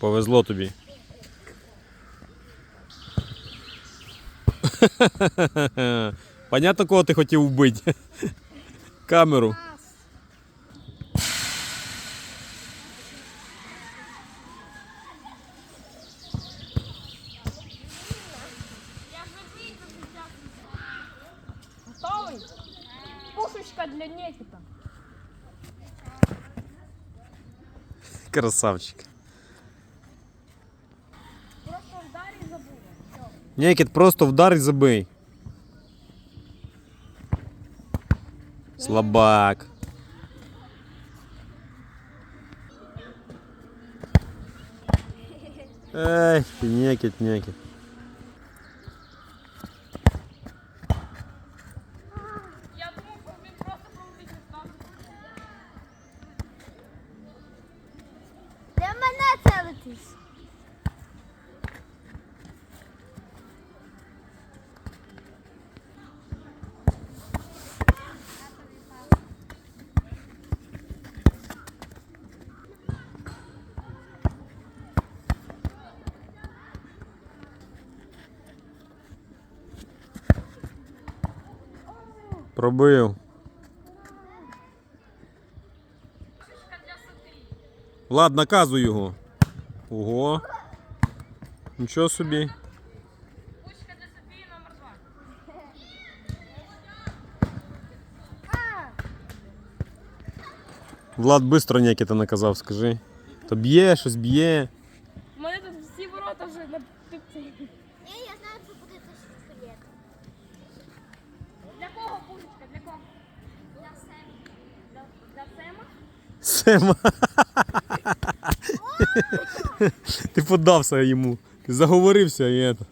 Повезло тобі. Понятно, кого ти хотів вбити. Камеру. Готовий? Пушечка для Никита. Красавчик. Некіт, просто вдар і забий. Слабак. Ей, ти некіт, некіт. Я думав, що він просто пролетить там. Де в мене це Пробив. Влад, наказуй його. Ого. Нічого собі. Пушечка для Софії номер два. Влад быстро Некіта наказав, скажи. То б'є, щось б'є. У мене тут всі ворота вже на. Ні, я знаю, що буде це Сема. Ти подався йому. Ти заговорився і это.